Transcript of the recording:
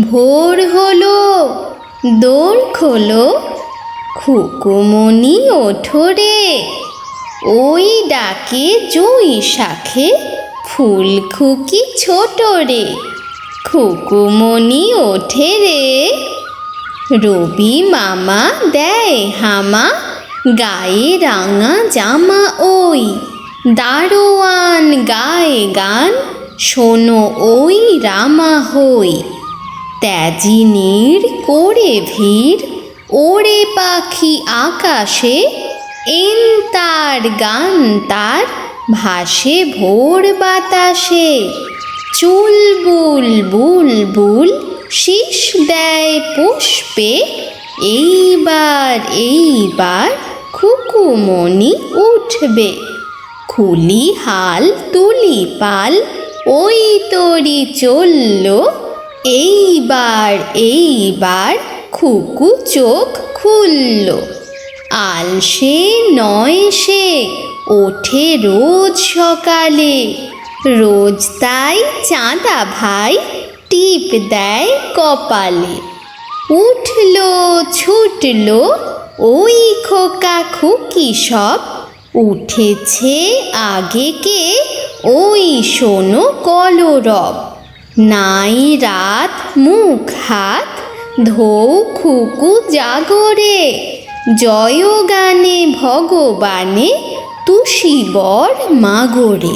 ভোর হলো দোর খোলো খুকুমনি ওঠো রে। ওই ডাকে জুই শাখে ফুল খুকি ছোট রে। খুকুমনি ওঠে রে। রবি মামা দেয় হামা, গায়ে রাঙা জামা ওই। দারোয়ান গায়ে গান, শোনো ওই রামা হই। ত্যাজিনীর করে ভিড় ওরে পাখি আকাশে, এন তার গান তার ভাসে ভোর বাতাসে। চুল বুল বুল বুল শীষ দেয় পুষ্পে, এইবার এইবার খুকুমণি উঠবে। খুলি হাল তুলি পাল, ওই তরি চলল এইবার এইবার খুকু চোখ খুলল। আলসে নয় সে, ওঠে রোজ সকালে। রোজ তাই চাঁদা ভাই টিপ দেয় কপালে। উঠল, ছুটল, ওই খোকা খুকি সব। উঠেছে আগে কে, ওই শোনো কলরব। নাই রাত মুখ হাত ধৌ খুকু জাগরে জয় গানে ভগবানে তুষি বর মাগরে